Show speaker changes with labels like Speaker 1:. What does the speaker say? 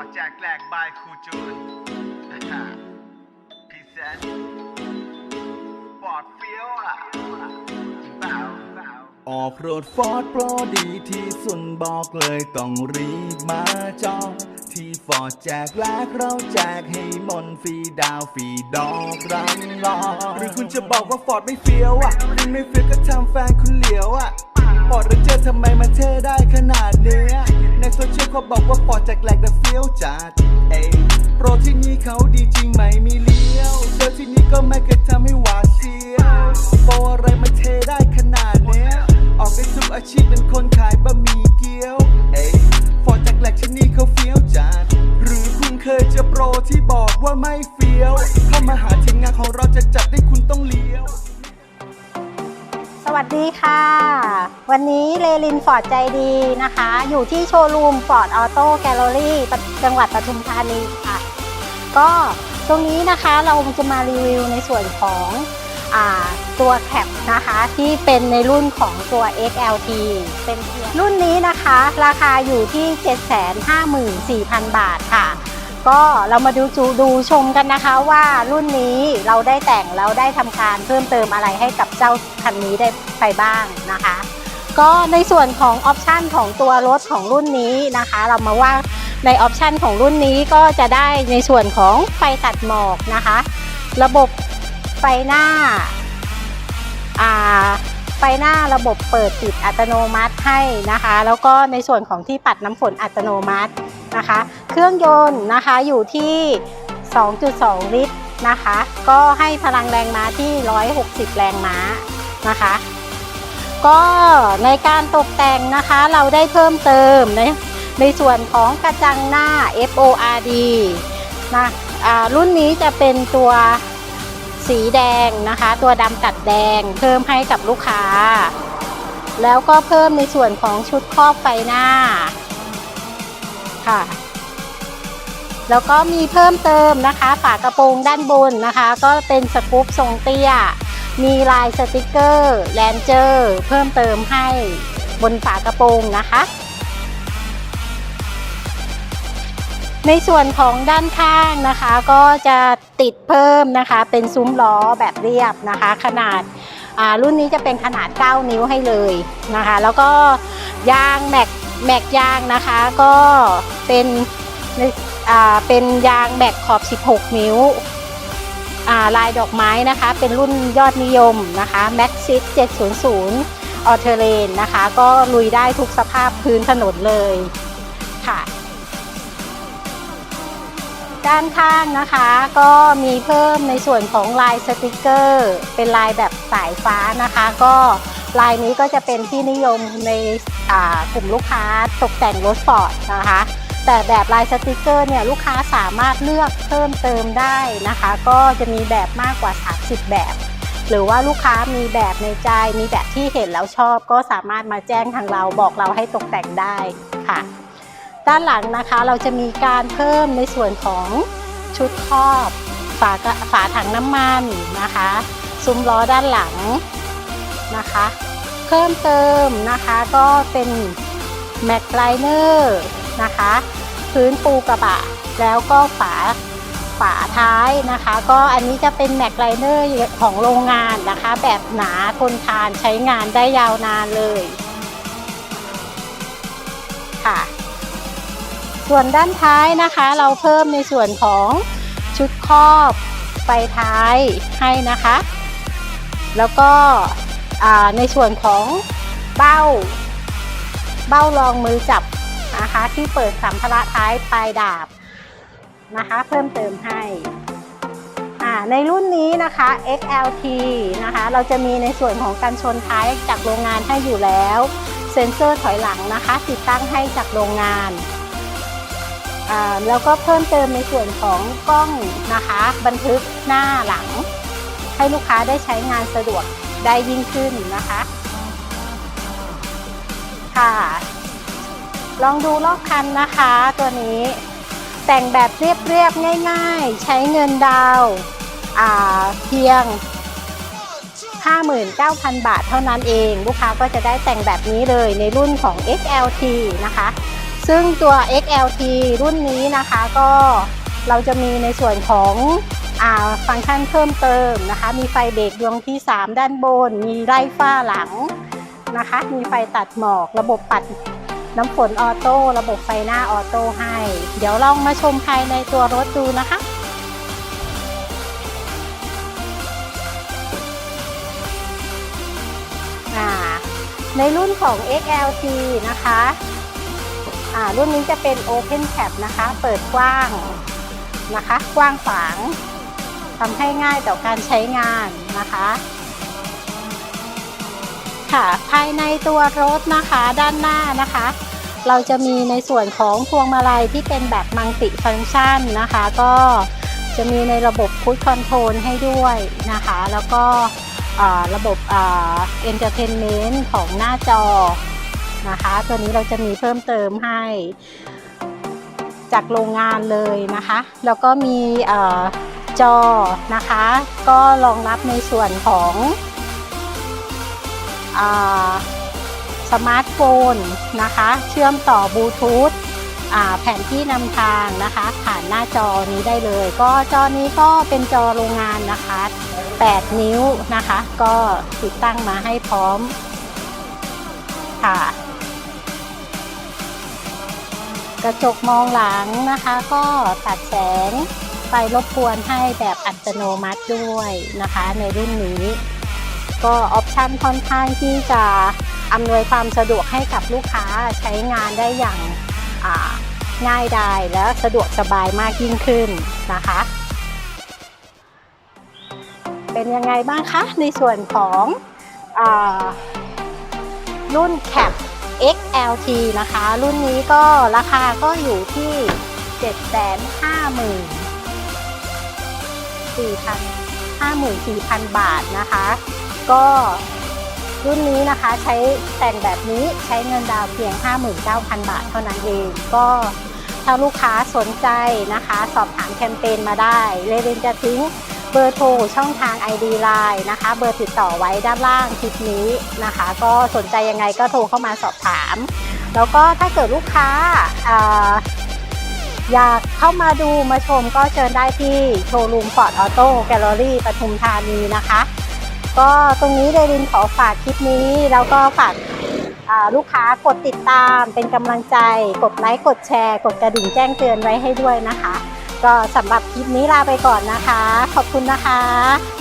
Speaker 1: อดแจกแหลกบายครูจูนพรีเซนต์ฟอร์ดเฟี้ยวอะจริงเปล่าเปล่า
Speaker 2: ออกรถฟอร์ดโปรดีที่สุดบอกเลยต้องรีบมาจองที่ฟอร์ดแจกแลกเราแจกให้หมนฟรีดาวฟรีดอกรันรอหรือคุณจะบอกว่าฟอร์ดไม่เฟี้ยวอะคุณไม่เฟี้ยวก็ทำแฟนคุณเหลียวอะ ฟอร์ดเรนเจอร์ทำไมมันเท่ได้ขนาดเนี้ย ในโซเชียลเขาบอกว่าฟอร์ดแจกแหลกแต่เฟี้ยวจัดเอยโปรที่นี่เขาดีจริงไหมมีเลี้ยวเจอที่นี่ก็ไม่เคยทำให้หวาดเสียวโปรอะไรมันเทได้ขนาดเนี้ย ออกได้ทุกอาชีพเป็นคนขายบะหมี่เกี๊ยวเอ้ยฟอร์ดจากแหลกที่นี่เขาเฟี้ยวจัดหรือคุณเคยเจอโปรที่บอกว่าไม่เฟี้ยว เข้ามาหาทีมงานของเราจะจัดให้คุณต้องเลี้ยว
Speaker 3: วัสดีค่ะ วันนี้เลลินฟอร์ดใจดีนะคะ อยู่ที่โชว์รูมฟอร์ดออโต้แกลเลอรี่จังหวัดปทุมธานีค่ะ ก็ตรงนี้นะคะเราจะมารีวิวในส่วนของอตัวแคปนะคะที่เป็นในรุ่นของตัว XLT เป็นเพียงรุ่นนี้นะคะ ราคาอยู่ที่ 754,000 บาทค่ะ ก็เรามาดูจูดูชมกันนะคะว่ารุ่นนี้เราได้แต่งแล้วได้ทำการเพิ่มเติมอะไรให้กับเจ้าคันนี้ได้ไปบ้างนะคะ ก็ในส่วนของออปชันของตัวรถของรุ่นนี้นะคะ เรามาว่าในออปชันของรุ่นนี้ก็จะได้ในส่วนของไฟตัดหมอกนะคะ ระบบไฟหน้าอ่าไฟหน้าระบบเปิดปิดอัตโนมัติให้นะคะ แล้วก็ในส่วนของที่ปัดน้ำฝนอัตโนมัติ นะคะ เครื่องยนต์นะคะอยู่ที่ 2.2 ลิตรนะคะ ก็ให้พลังแรงม้าที่ 160 แรงม้านะคะ ก็ในการตกแต่งนะคะเราได้เพิ่มเติมในในส่วนของกระจังหน้า FORD นะอ่ารุ่นนี้จะเป็นตัวสีแดงนะคะ ตัวดำตัดแดงเพิ่มให้กับลูกค้า แล้วก็เพิ่มในส่วนของชุดครอบไฟหน้า ค่ะ แล้วก็มีเพิ่มเติมนะคะ ฝากระโปรงด้านบนนะคะ ก็เป็นสกู๊ปทรงเตี้ย มีลายสติกเกอร์แลนเจอร์เพิ่มเติมให้บนฝากระโปรงนะคะ ในส่วนของด้านข้างนะคะ ก็จะติดเพิ่มนะคะ เป็นซุ้มล้อแบบเรียบนะคะ ขนาดารุ่นนี้จะเป็นขนาด 9 นิ้วให้เลยนะคะ แล้วก็ยางแม็กแม็กยางนะคะก็ เป็นเป็นยางแม็กขอบ 16 นิ้วาลายดอกไม้นะคะ เป็นรุ่นยอดนิยมนะคะ Maxis 700 a l t e r a n นะคะ ก็ลุยได้ทุกสภาพพื้นถนนเลยค่ะ ด้านข้างนะคะก็มีเพิ่มในส่วนของลายสติกเกอร์ เป็นลายแบบสายฟ้านะคะ ก็ลายนี้ก็จะเป็นที่นิยมในกลุ่มลูกค้าตกแต่งรถสปอร์ตนะคะ แต่แบบลายสติกเกอร์เนี่ยลูกค้าสามารถเลือกเพิ่มเติมได้นะคะ ก็จะมีแบบมากกว่า 30 แบบ หรือว่าลูกค้ามีแบบในใจ มีแบบที่เห็นแล้วชอบ ก็สามารถมาแจ้งทางเราบอกเราให้ตกแต่งได้ค่ะ ด้านหลังนะคะเราจะมีการเพิ่มในส่วนของชุดครอบฝาฝาถังน้ำมันนะคะซุ้มล้อด้านหลังนะคะ เพิ่มเติมนะคะก็เป็นแม็กไลเนอร์นะคะ พื้นปูกระบะ แล้วก็ฝาฝาท้ายนะคะ ก็อันนี้จะเป็นแม็กไลเนอร์ของโรงงานนะคะ แบบหนาทนทานใช้งานได้ยาวนานเลยค่ะ ส่วนด้านท้ายนะคะ เราเพิ่มในส่วนของชุดครอบไฟท้ายให้นะคะ แล้วก็ในส่วนของเบ้า เบ้ารองมือจับ นะคะ ที่เปิดสัมภาระท้ายปลายดาบนะคะ เพิ่มเติมให้อ่าในรุ่นนี้นะคะ XLT นะคะ เราจะมีในส่วนของการชนท้ายจากโรงงานให้อยู่แล้ว เซ็นเซอร์ถอยหลังนะคะ ติดตั้งให้จากโรงงานอ่าแล้วก็เพิ่มเติมในส่วนของกล้องนะคะ บันทึกหน้าหลัง ให้ลูกค้าได้ใช้งานสะดวกได้ยิ่งขึ้นนะคะ ค่ะ ลองดูรอบคันนะคะตัวนี้ แต่งแบบเรียบๆง่ายๆ ใช้เงินดาวาเพียง 59,000 บาทเท่านั้นเอง ลูกค้าก็จะได้แต่งแบบนี้เลยในรุ่นของ XLT นะคะ ซึ่งตัว XLT รุ่นนี้นะคะก็เราจะมีในส่วนของอฟังก์ชันเพิ่มเติมนะคะ มีไฟเบรกดวงที่ 3 ด้านบน มีไล่ฝ้าหลังนะคะ มีไฟตัดหมอก ระบบปัด น้ำฝนออโต้ระบบไฟหน้าออโต้ให้ เดี๋ยวลองมาชมภายในตัวรถดูนะคะอ่าในรุ่นของ XLT นะคะอ่ารุ่นนี้จะเป็น Open Cap นะคะ เปิดกว้างนะคะ กว้างขวางทำให้ง่ายต่อการใช้งานนะคะ ค่ะ ภายในตัวรถนะคะด้านหน้านะคะ เราจะมีในส่วนของพวงมาลัยที่เป็นแบบมัลติฟังชันนะคะ ก็จะมีในระบบคูดคอนโทรลให้ด้วยนะคะ แล้วก็ระบบเอนเตอร์เทนเมนต์ของหน้าจอนะคะ ตัวนี้เราจะมีเพิ่มเติมให้จากโรงงานเลยนะคะ แล้วก็มีจอนะคะ ก็รองรับในส่วนของ สมาร์ทโฟนนะคะ เชื่อมต่อบลูทูธแผนที่นำทางนะคะ ผ่านหน้าจอนี้ได้เลย ก็จอนี้ก็เป็นจอโรงงานนะคะ 8 นิ้วนะคะ ก็ติดตั้งมาให้พร้อมค่ะ กระจกมองหลังนะคะ ก็ตัดแสงไฟรบกวนให้แบบอัตโนมัติด้วยนะคะ ในรุ่นนี้ ก็ออปชันค่อนข้างที่จะอำนวยความสะดวกให้กับลูกค้าใช้งานได้อย่างง่ายดายและสะดวกสบายมากยิ่งขึ้นนะคะ เป็นยังไงบ้างคะ ในส่วนของอรุ่น Cap XLT นะคะ รุ่นนี้ก็ราคาก็อยู่ที่ 754,000 54,000 บาทนะคะ ก็รุ่นนี้นะคะใช้แต่งแบบนี้ใช้เงินดาวเพียง 59,000 บาทเท่านั้นเอง ก็ถ้าลูกค้าสนใจนะคะ สอบถามแคมเปญมาได้เรเรนจะทิ้งเบอร์โทรช่องทาง ID Line นะคะ เบอร์ติดต่อไว้ด้านล่างคลิปนี้นะคะ ก็สนใจยังไงก็โทรเข้ามาสอบถาม แล้วก็ถ้าเกิดลูกค้าอยากเข้ามาดูมาชมก็เชิญได้ที่โชว์รูมฟอร์ดออโต้แกลเลอรี่ปทุมธานีนะคะ ก็ตรงนี้เดรินขอฝากคลิปนี้ แล้วก็ฝากลูกค้ากดติดตามเป็นกำลังใจ กดไลค์ กดแชร์ กดกระดิ่งแจ้งเตือนไว้ให้ด้วยนะคะ ก็สำหรับคลิปนี้ลาไปก่อนนะคะ ขอบคุณนะคะ